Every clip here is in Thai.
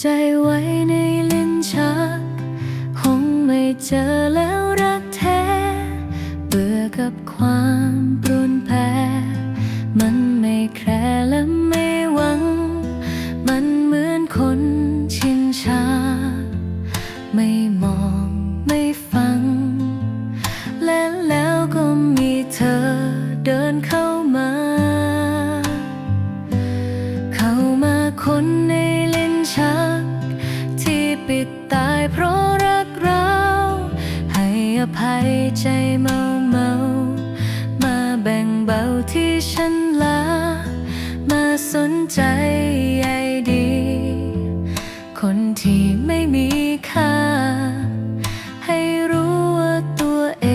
ใจไว้ในลิ้นชัก คงไม่เจอแล้วรักแท้ เบื่อกับความปรุนแปรมันไม่แคร์และไม่ เพราะรักเรา ให้อภัยใจเมาเมา มาแบ่งเบาที่ฉันลา มาสนใจใยดี คนที่ไม่มีค่า ให้รู้ว่าตัวเอ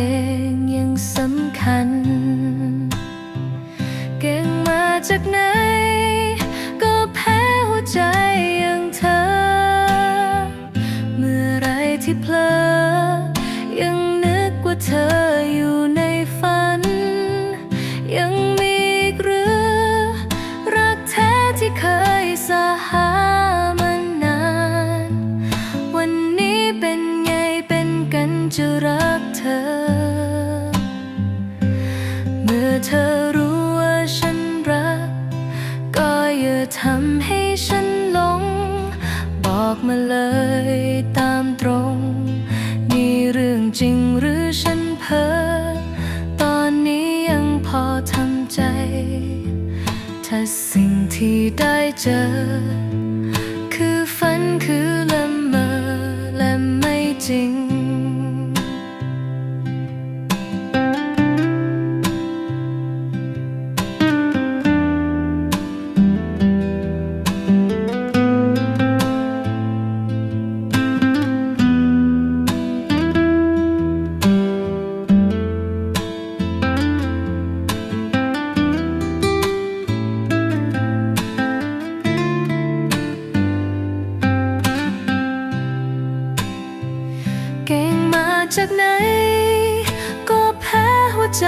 งยังสำคัญ เก่งมาจากไหน ที่เพลอ ยังนึกว่าเธออยู่ในฝัน ยังมีอีกหรือรักแท้ที่เคยสาหามานาน วันนี้เป็นไงเป็นกันจะรักเธอ เมื่อเธอรู้ว่าฉันรัก ก็อย่าทำให้ บอกมาเลยตามตรง มีเรื่องจริงหรือฉันเพ้อ ตอนนี้ยังพอทำใจ ถ้าสิ่งที่ได้เจอ จากไหน ก็แพ้หัวใจ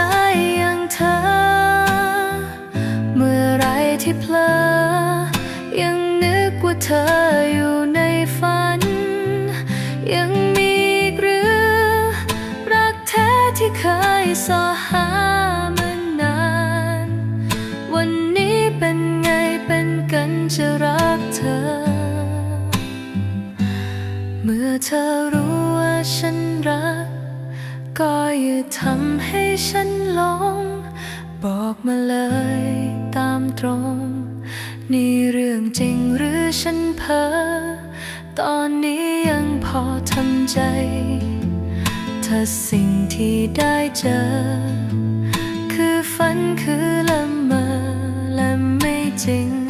อย่างเธอ เมื่อไรที่เพลอ ยังนึกว่าเธออยู่ในฝัน ยังมีหรือ รักแท้ที่เคยสอหามานาน วันนี้เป็นไงเป็นกันจะรักเธอ เมื่อเธอรู้ รัก ก็อย่าทำให้ฉันหลง บอกมาเลยตามตรง นี่เรื่องจริงหรือฉันเพ้อ ตอนนี้ยังพอทำใจ ถ้าสิ่งที่ได้เจอ คือฝันคือละเมอและไม่จริง